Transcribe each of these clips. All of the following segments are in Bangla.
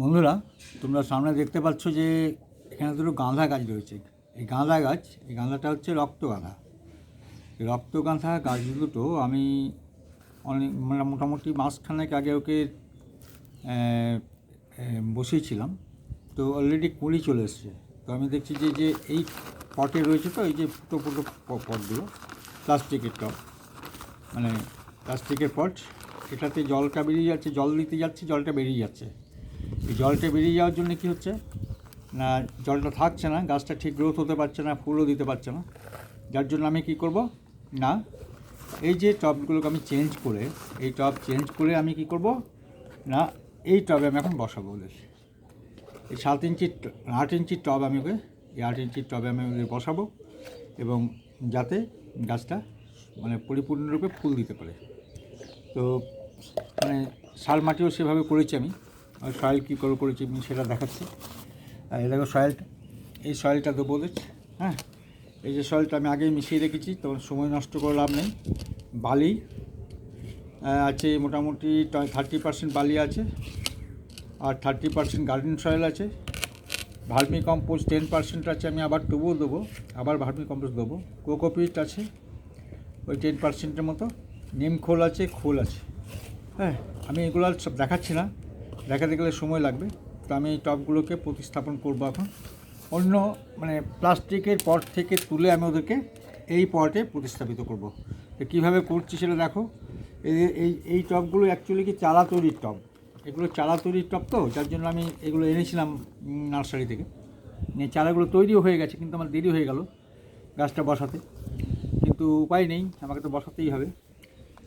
বন্ধুরা, তোমরা সামনে দেখতে পাচ্ছ যে এখানে দুটো গাঁদা গাছ রয়েছে। এই গাঁদা গাছ, এই গাঁদাটা হচ্ছে রক্ত এই রক্ত গাঁদা গাছ দুটো আমি অনেক মানে মোটামুটি মাসখানেক আগে ওকে বসিয়েছিলাম। তো অলরেডি কুড়ি চলে এসছে। তো আমি দেখছি যে যে এই পটে রয়েছে তো, এই যে ফুটো ফুটো পটগুলো, প্লাস্টিকের টপ মানে প্লাস্টিকের পট, এটাতে জলটা বেরিয়ে যাচ্ছে, জল দিতে যাচ্ছে, জলটা বেরিয়ে যাচ্ছে। এই জলটা বেরিয়ে যাওয়ার জন্য কি হচ্ছে? না, জলটা থাকছে না, গাছটা ঠিক গ্রোথ হতে পারছে না, ফুলও দিতে পারছে না। যার জন্য আমি কি করব? না, এই যে টবগুলোকে আমি চেঞ্জ করে, এই টব চেঞ্জ করে আমি কি করব? না, এই টবে আমি এখন বসাবো ওদের। এই সাত ইঞ্চির আট ইঞ্চির টব আমি ওকে, এই আট ইঞ্চির টবে আমি ওদের বসাবো এবং যাতে গাছটা মানে পরিপূর্ণরূপে ফুল দিতে পারে। তো মানে সার মাটিও সেভাবে করেছি আমি। সয়েল কী করে করেছি আমি সেটা দেখাচ্ছি। আর দেখো সয়েলটা এই সয়েলটা দেবো হ্যাঁ? এই যে সয়েলটা আমি আগেই মিশিয়ে রেখেছি তখন সময় নষ্ট করে লাভ নেই। বালি আছে মোটামুটি থার্টি পার্সেন্ট বালি আছে, আর থার্টি পার্সেন্ট গার্ডেন সয়েল আছে। ভার্মি কম্পোস্ট টেন পার্সেন্ট আছে আমি আবার তবুও দেবো, আবার ভার্মি কম্পোস্ট দেবো। কোকোপিট আছে, ওই টেন পার্সেন্টের মতো। নিম খোল আছে খোল আছে। হ্যাঁ আমি এগুলো আর সব দেখাচ্ছি না। দেখাতে গেলে সময় লাগবে। তো আমি এই টবগুলোকে প্রতিস্থাপন করব এখন। অন্য মানে প্লাস্টিকের পট থেকে তুলে আমি ওদেরকে এই পটে প্রতিস্থাপিত করব। তো কীভাবে করছি সেটা দেখো। এই- এই টবগুলো অ্যাকচুয়ালি কি চারা তৈরির টব? এগুলো চারা তৈরির টব তো, যার জন্য আমি এগুলো এনেছিলাম নার্সারি থেকে। চারাগুলো তৈরিও হয়ে গেছে, কিন্তু আমার দেরি হয়ে গেল গাছটা বসাতে। কিন্তু উপায় নেই, আমাকে তো বসাতেই হবে।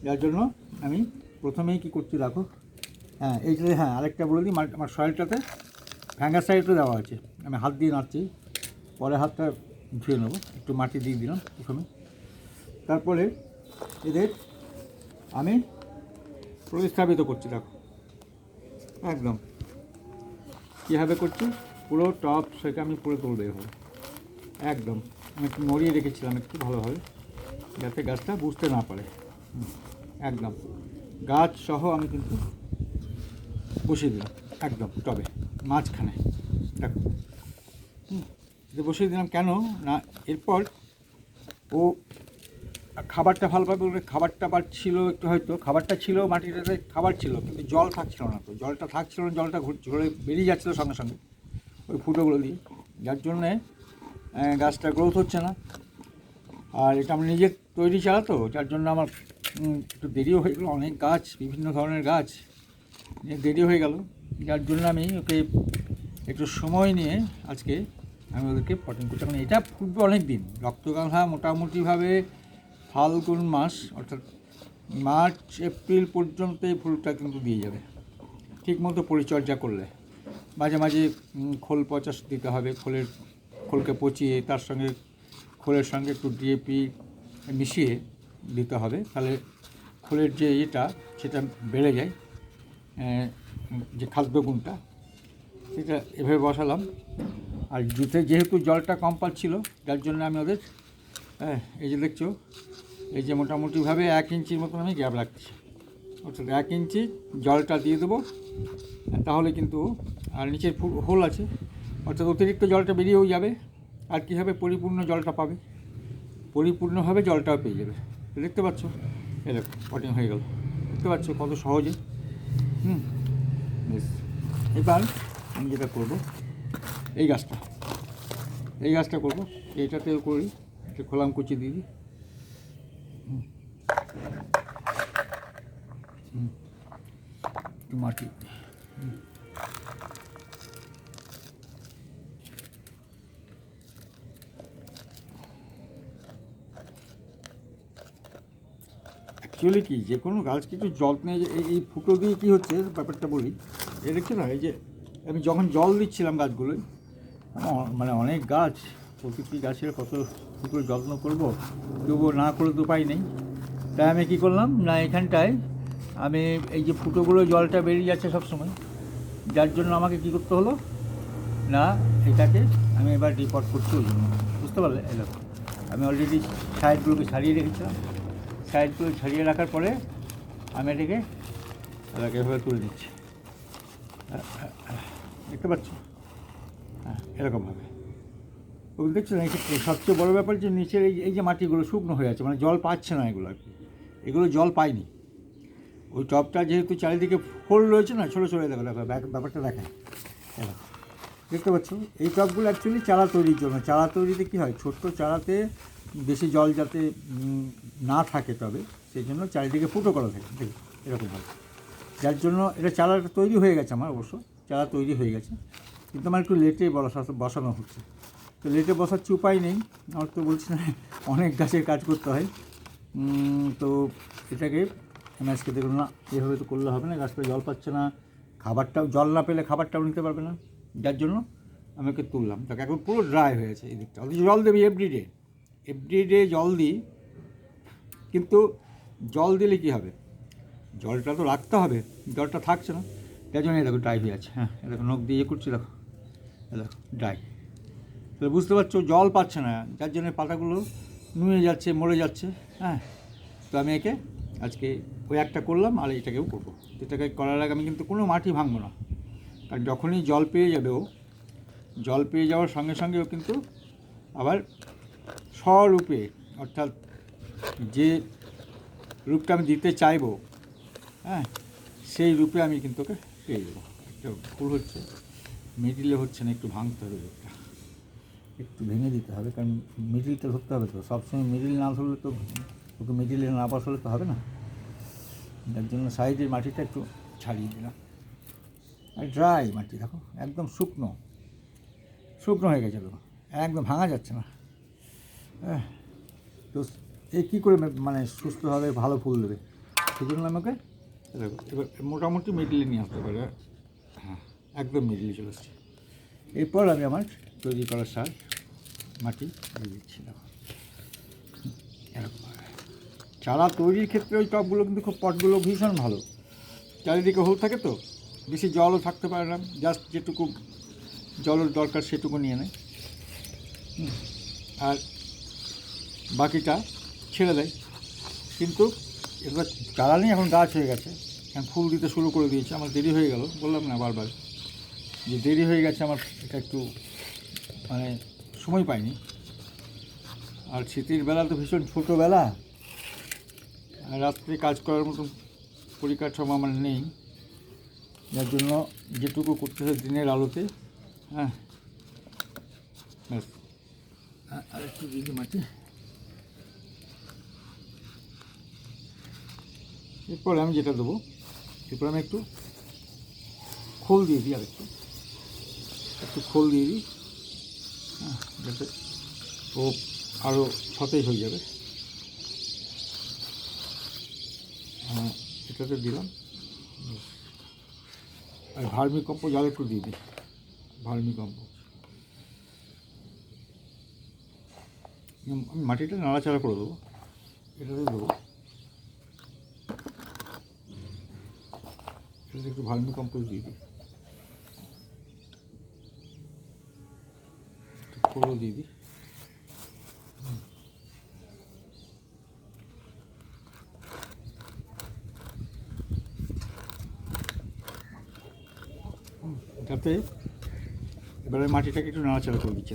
যার জন্য আমি প্রথমেই কি করছি দেখো। হ্যাঁ এই যে হ্যাঁ আরেকটা বলে দিই আমার- সয়েলটাতে ভ্যাঙ্গার সাইডও দেওয়া আছে আমি হাত দিয়ে নাড়ছি, পরে হাতটা ধুয়ে নেব, একটু মাটি দিয়ে দিলাম প্রথমে। তারপরে এদের আমি প্রতিস্থাপিত করছি, দেখো। একদম। কীভাবে করছি? পুরো টপ সেটা আমি পুরো তুলবে এভাবে একদম। আমি একটু নড়িয়ে রেখেছিলাম একটু ভালোভাবে, যাতে গাছটা বুঝতে না পারে। একদম। গাছ সহ আমি কিন্তু বসিয়ে দিলাম। একদম, টবে, মাঝখানে। দেখো। এটা বসিয়ে দিলাম কেন? না, এরপর ও খাবারটা ভালো পাবে খাবারটা ছিল একটু হয়তো, খাবারটা ছিল, মাটিটাতে খাবার ছিল, কিন্তু জল থাকছিল না তো। জলটা থাকছিল না, জলটা ঝরে বেরিয়ে যাচ্ছিল সঙ্গে সঙ্গে ওই ফুটোগুলো দিয়ে। যার জন্যে গাছটা গ্রোথ হচ্ছে না। আর এটা আমার নিজের তৈরি চারা তো, যার জন্য আমার একটু দেরিও হয়ে গেলো। অনেক গাছ, বিভিন্ন ধরনের গাছ। দেরি হয়ে গেল। যার জন্য আমি ওকে একটু সময় নিয়ে আজকে আমি ওদেরকে পটিং করছি। কারণ এটা ফুটবে অনেক দিন রক্তগাঁথা মোটামুটিভাবে ফাল্গুন মাস, অর্থাৎ মার্চ, এপ্রিল পর্যন্ত এই ফুলটা কিন্তু দিয়ে যাবে। ঠিকমতো পরিচর্যা করলে। মাঝে মাঝে খোল পচাশ দিতে হবে, খোলের, খোলকে পচিয়ে তার সঙ্গে, খোলের সঙ্গে একটু ডিএপি মিশিয়ে দিতে হবে। তাহলে খোলের যে ইয়েটা, সেটা বেড়ে যায়। যে খাদ্য গুণটা সেটা এভাবে বসালাম। আর জুতে যেহেতু জলটা কম পাচ্ছিল, যার জন্য আমি ওদের এই যে দেখছ, এই যে মোটামুটিভাবে এক ইঞ্চির মতন আমি গ্যাপ রাখছি। অর্থাৎ এক ইঞ্চি জলটা দিয়ে দেবো, তাহলে কিন্তু, আর নিচের হোল আছে। অর্থাৎ অতিরিক্ত জলটা বেরিয়েও যাবে, আর কী হবে পরিপূর্ণ জলটা পাবে? পরিপূর্ণভাবে জলটাও পেয়ে যাবে। দেখতে পাচ্ছ? এরকম পটিং হয়ে গেল। দেখতে পাচ্ছ কত সহজে? হুম। বেশ। এবার আমি যেটা করব, এই গাছটা। এই গাছটা করব, এইটাতেও করি, একটু খোলাম কুচি দিদি হুম। মাটি। হুম। অ্যাকচুয়ালি কি? যে কোনো গাছ কিছু যত্নে এই ফুটো দিয়ে কী হচ্ছে? ব্যাপারটা বলি। এ দেখছ না, এই যে আমি যখন জল দিচ্ছিলাম গাছগুলোয় মানে অনেক গাছ প্রতিটি গাছের কত কী করে যত্ন করব, তবুও না করে তো উপায় নেই। তাই আমি কী করলাম, না, এখানটায় আমি এই যে ফুটোগুলো জলটা বেরিয়ে যাচ্ছে সব সময় যার জন্য আমাকে কী করতে হলো? না, এটাকে আমি এবার রিপোর্ট করছি ওই জন্য। বুঝতে পারলে? দেখো, আমি অলরেডি সাইডগুলোকে ছাড়িয়ে রেখেছিলাম। সাইডগুলো ছাড়িয়ে রাখার পরে আমি এটাকে এভাবে তুলে দিচ্ছি দেখতে পাচ্ছ? হ্যাঁ এরকমভাবে। ওগুলো দেখছ না? এক্ষেত্রে সবচেয়ে বড় ব্যাপার যে নিচের এই এই যে মাটিগুলো শুকনো হয়ে আছে মানে জল পাচ্ছে না এগুলো আর কি। এগুলো জল পায়নি ওই টবটা যেহেতু চারিদিকে ফোল রয়েছে না, ছোটো ছোটো দেখো দেখো ব্যাপারটা দেখায় দেখো। দেখতে পাচ্ছ? এই টবগুলো অ্যাকচুয়ালি চারা তৈরির জন্য। চারা তৈরিতে কী হয়? ছোট্ট চারাতে বেশি জল যাতে না থাকে তবে, সেই জন্য চারিদিকে ফুটো করা থাকে দেখো এরকমভাবে যার জন্য এটা চারাটা তৈরি হয়ে গেছে আমার অবশ্য, চারা তৈরি হয়ে গেছে। কিন্তু আমার একটু লেটে বসা, বসানো হচ্ছে। তো লেটে বসাচ্ছি উপায় নেই? আমার তো বলছি না, অনেক গাছের কাজ করতে হয়। তো এটাকে ম্যাচকে দেখুন না, এভাবে তো করলে হবে না, গাছটা জল পাচ্ছে না। খাবারটাও, জল না পেলে খাবারটাও নিতে পারবে না। যার জন্য আমি ওকে তুললাম। তাকে এখন পুরো ড্রাই হয়ে আছে এই দিকটা। অথচ জল দেবে এভরিডে এভরিডে জল দিই, কিন্তু জল দিলে কি হবে? জলটা তো রাখতে হবে, জলটা থাকছে না। তাই জন্য দেখো ড্রাই হয়ে আছে। হ্যাঁ দেখো নখ দিয়ে ইয়ে করছি, দেখো। দেখো ড্রাই তাহলে বুঝতে পারছ, জল পাচ্ছে না, যার জন্য পাতাগুলো নুয়ে যাচ্ছে, মরে যাচ্ছে হ্যাঁ। তো আমি একে আজকে ওই একটা করলাম, আর এটাকেও করব। এটাকে করার আগে আমি কিন্তু কোনো মাটি ভাঙবো না। কারণ যখনই জল পেয়ে যাবে ও, জল পেয়ে যাওয়ার সঙ্গে সঙ্গে ও কিন্তু আবার স্বরূপে, অর্থাৎ যে রূপটা আমি দিতে চাইব হ্যাঁ সেই রূপে আমি কিন্তু ওকে পেয়ে যাব। একটা ভুল হচ্ছে মিডিলে হচ্ছে না, একটু ভাঙতে হবে রূপটা। একটু ভেঙে দিতে হবে, কারণ মিডিলটা ধরতে হবে তো। সবসময় মিডিল না ধরলে তো, ওকে মিডিলে না বসালে তো হবে না। যার জন্য সাইডের মাটিটা একটু ছাড়িয়ে দিলাম। আর ড্রাই মাটি, দেখো, একদম শুকনো। শুকনো হয়ে গেছে, দেখো, একদম ভাঙা যাচ্ছে না। তো এই কী করে মানে সুস্থভাবে ভালো ফুল দেবে? সেই জন্য আমাকে? দেখো এবার মোটামুটি মিডিলে নিয়ে আসতে পারে। হ্যাঁ একদম মিডিলে চলে আসছে। এরপর আমি আমার তৈরি করা সার মাটি দিয়ে দিচ্ছি। দেখো। এরকমভাবে চারা তৈরির ক্ষেত্রে ওই টবগুলো কিন্তু খুব পটগুলো ভীষণ ভালো। চারিদিকে হোল থাকে তো বেশি জলও থাকতে পারে না। জাস্ট যেটুকু জলের দরকার সেটুকু নিয়ে নেয়। আর বাকিটা ছেড়ে দেয়। কিন্তু এবার চারা নিয়ে এখন গাছ হয়ে গেছে। এখন ফুল দিতে শুরু করে দিয়েছে। আমার দেরি হয়ে গেল। বললাম না বারবার। যে দেরি হয়ে গেছে আমার এটা একটু মানে সময় পাইনি। আর শীতের বেলা তো ভীষণ ছোটোবেলা। রাত্রে কাজ করার মতো পরিকাঠামো আমার নেই। যার জন্য যেটুকু করতে হয় দিনের আলোতে হ্যাঁ। আর- একটু দিয়ে দিই মাটি এরপরে আমি যেটা দেবো, এরপরে আমি একটু খোল দিয়ে দিই আর একটু একটু খোল দিয়ে দিই যাতে ও আরও সতেজ হয়ে যাবে। হ্যাঁ এটাতে দিলাম। আর ভার্মি কম্পো জল একটু দিয়ে দিই। ভার্মি কম্পো আমি মাটিটা নাড়াচাড়া করে দেবো। এটাতে দেবো এটাতে একটু ভার্মি কম্পোজ দিয়ে দিই। খোলও দিয়ে দিই। যাতে এবারে মাটিটাকে একটু নাড়াচাড়া করে দিচ্ছে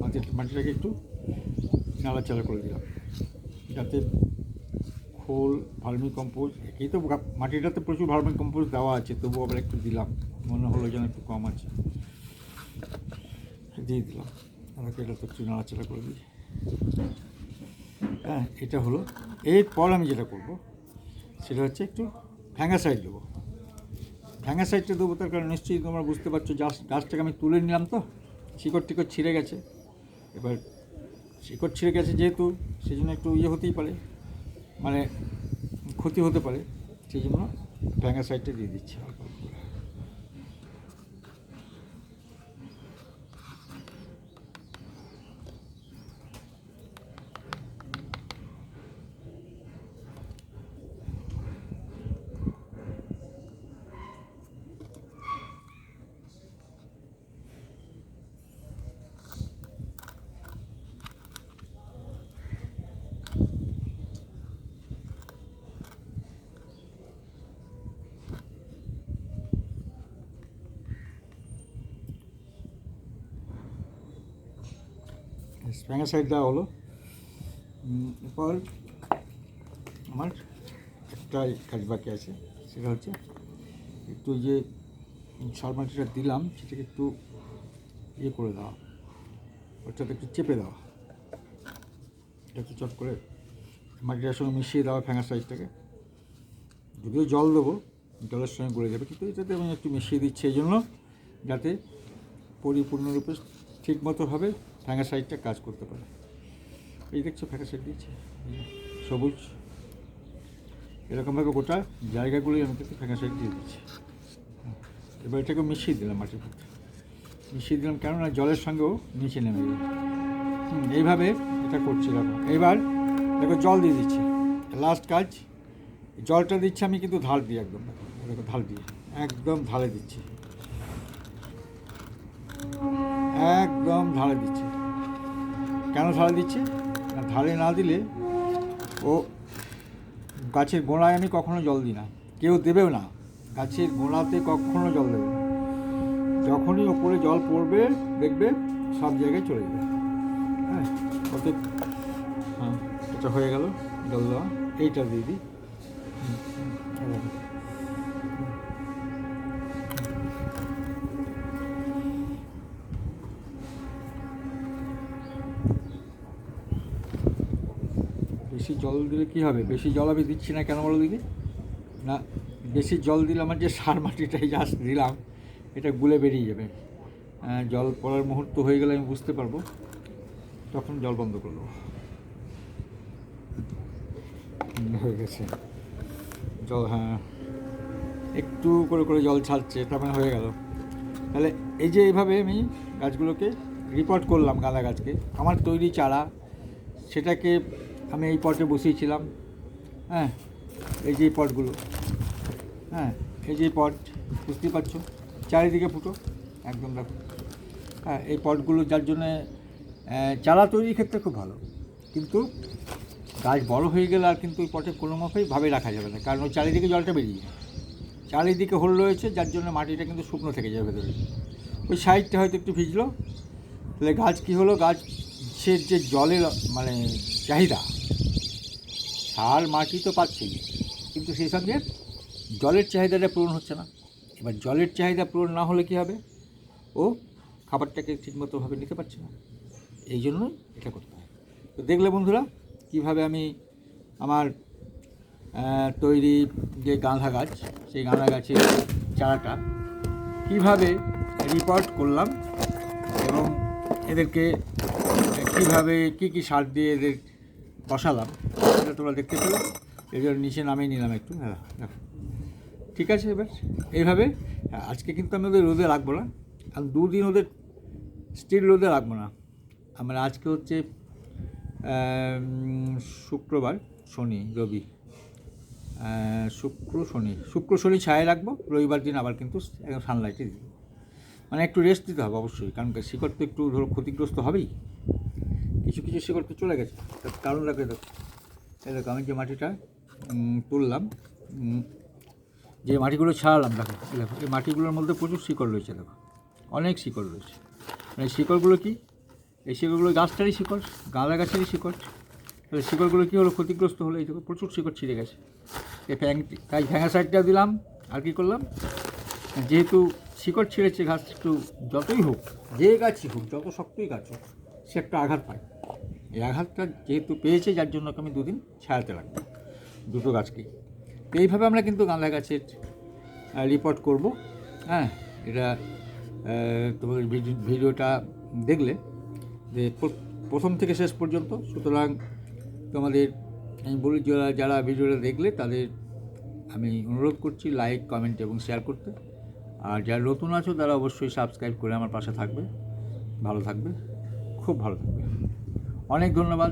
মাটি মাটিটাকে একটু নাড়াচাড়া করে দিলাম। যাতে খোল ভার্মি কম্পোজ এই তো মাটিটাতে প্রচুর ভার্মি কম্পোজ দেওয়া আছে, তবু আবার একটু দিলাম। মনে হলো যেন একটু কম আছে। দিয়ে দিলাম। আমাকে এটা তো একটু নাড়াচাড়া করে দিই। হ্যাঁ এটা হলো। এরপর আমি যেটা করব, সেটা হচ্ছে একটু ফ্যাঙ্গাসাইড দেবো। ফ্যাঙ্গাসাইডটা দেবো তার কারণ নিশ্চয়ই তোমরা বুঝতে পারছ গাছ গাছটাকে আমি তুলে নিলাম তো, শিকড় টিকড় ছিঁড়ে গেছে। এবার শিকড় ছিঁড়ে গেছে যেহেতু সেই জন্য একটু ইয়ে হতেই পারে। মানে ক্ষতি হতে পারে সেই জন্য ফ্যাঙ্গাসাইডটা দিয়ে দিচ্ছি। করে। স্প্যাঙ্গাসাইড দেওয়া হলো এরপর আমার একটা কাজ বাকি আছে, সেটা হচ্ছে একটু যে সার মাটিটা দিলাম, সেটাকে একটু ইয়ে করে দেওয়া, ওটাতে একটু চেপে দেওয়া একটু চট করে মাটিটার সঙ্গে মিশিয়ে দেওয়া ফ্যাঙা সাইজটাকে যদিও জল দেবো, জলের সঙ্গে গড়ে যাবে, কিন্তু এটাতে আমি একটু মিশিয়ে দিচ্ছি, এই জন্য যাতে পরিপূর্ণরূপে ঠিকমতোভাবে ফ্যাঙা সাইডটা কাজ করতে পারে। এই দেখছ ফ্যাঙা সাইড দিচ্ছে সবুজ। এরকমভাবে গোটা জায়গাগুলোই আমি কিন্তু ফ্যাঙা সাইড দিয়ে দিচ্ছি। এবার এটাকে মিশিয়ে দিলাম মাটির মধ্যে। মিশিয়ে দিলাম কেননা জলের সঙ্গেও নিচে নেমে হুম, এইভাবে এটা করছি দেখো এইবার দেখো জল দিয়ে দিচ্ছি। লাস্ট কাজ জলটা দিচ্ছি আমি কিন্তু ঢাল দিই একদম। দেখো ঢাল দিয়ে একদম ঢালে দিচ্ছি। একদম ঢালে দিচ্ছে। কেন ঢালে দিচ্ছে? না ঢালে না দিলে ও গাছের গোড়ায় আমি কখনো জল দিই না। কেউ দেবেও না। গাছের গোড়াতে কখনো জল দেবে না। যখনই ওপরে জল পড়বে দেখবে সব জায়গায় চলে যাবে। হ্যাঁ ওতে হ্যাঁ এটা হয়ে গেল জল দেওয়া। এইটা দিয়ে দিই। বেশি জল দিলে কী হবে? বেশি জল আমি দিচ্ছি না কেন বলো দিদি না বেশি জল দিলে আমার যে সার মাটিটাই জাস্ট দিলাম এটা গুলে বেরিয়ে যাবে। জল পড়ার মুহূর্ত হয়ে গেলে আমি বুঝতে পারব। তখন জল বন্ধ করে দেবো। হুম, হয়ে গেছে। জল হ্যাঁ। একটু করে করে জল ছাড়ছে তার মানে হয়ে গেল। তাহলে এই যে এইভাবে আমি গাছগুলোকে রিপোর্ট করলাম গাঁদা গাছকে আমার তৈরি চারা সেটাকে আমি এই পটে বসিয়েছিলাম। হ্যাঁ এই যে পটগুলো। হ্যাঁ এই যে পট, বুঝতেই পারছ? চারিদিকে ফুটো, একদম দেখো। হ্যাঁ এই পটগুলো যার জন্যে চারা তৈরির ক্ষেত্রে খুব ভালো। কিন্তু গাছ বড় হয়ে গেলে আর কিন্তু ওই পটে কোনো মতেই ভাবে রাখা যাবে না। কারণ ওই চারিদিকে জলটা বেরিয়ে যায়। চারিদিকে হোল রয়েছে, যার জন্য মাটিটা কিন্তু শুকনো থেকে যাবে ভেতরে। ওই সাইডটা হয়তো একটু ভিজলো। তাহলে গাছ কী হলো? গাছের যে জলের মানে চাহিদা। সার, মাটি তো পাচ্ছেই কিন্তু সেই সঙ্গে জলের চাহিদাটা পূরণ হচ্ছে না। এবার জলের চাহিদা পূরণ না হলে কী হবে? ও খাবারটাকে ঠিকমতোভাবে নিতে পারছে না। এই জন্যই এটা করতে হয়। তো দেখলে বন্ধুরা, কীভাবে আমি আমার তৈরি যে গাঁদা গাছ, সেই গাঁদা গাছের চারাটা কীভাবে রিপোর্ট করলাম এবং এদেরকে, কীভাবে, কী কী সার দিয়ে এদের বসালাম। এটা তোমরা দেখতে পেলে। এদের নিচে নামিয়ে নিলাম একটু। হ্যাঁ ঠিক আছে এবার। এইভাবে, আজকে কিন্তু আমি ওদের রোদে রাখব না। আর দুদিন ওদের স্টিল রোদে রাখব না। আমরা আজকে হচ্ছে শুক্রবার, শনি, রবি। শুক্র, শনি। শুক্র, শনি ছায়া রাখব। রবিবার দিন আবার কিন্তু একদম সানলাইটে দিব। মানে একটু রেস্ট দিতে হবে অবশ্যই। কারণ শিকড় তো একটু ধরো ক্ষতিগ্রস্ত হবেই। কিছু কিছু শিকড় তো চলে গেছে। কারণ রাখে দেখো। এই দেখো, আমি যে মাটিটা তুললাম যে মাটিগুলো ছাড়ালাম, দেখো দেখো, এই মাটিগুলোর মধ্যে প্রচুর শিকড় রয়েছে, দেখো। অনেক শিকড় রয়েছে। মানে শিকড়গুলো কি? এই শিকড়গুলো গাছটারই শিকড় গাঁদা গাছেরই শিকড়। তাহলে শিকড়গুলো কী হলো? ক্ষতিগ্রস্ত হলো, এই প্রচুর শিকড় ছিঁড়ে গেছে। এই ফ্যাং, তাই ফ্যাঙা সাইডটা দিলাম, আর কি করলাম? যেহেতু শিকড় ছিঁড়েছে ঘাস একটু যতই হোক, যে গাছই হোক, যত শক্তই গাছ হোক, সে একটা আঘাত পায়। এই আঘাতটা যেহেতু পেয়েছে, যার জন্য আমি দুদিন ছায়াতে রাখব, দুটো গাছকেই। তো এইভাবে আমরা কিন্তু গাঁদা গাছের রিপোর্ট করব। হ্যাঁ এটা তোমাদের ভিডিওটা দেখলে যে প্রথম থেকে শেষ পর্যন্ত, সুতরাং তোমাদের, আমি বলি, যারা ভিডিওটা দেখলে তাদের আমি অনুরোধ করছি লাইক কমেন্ট এবং শেয়ার করতে। আর যারা নতুন আছো, তারা অবশ্যই সাবস্ক্রাইব করে আমার পাশে থাকবে। ভালো থাকবে, খুব ভালো থাকবে। অনেক ধন্যবাদ।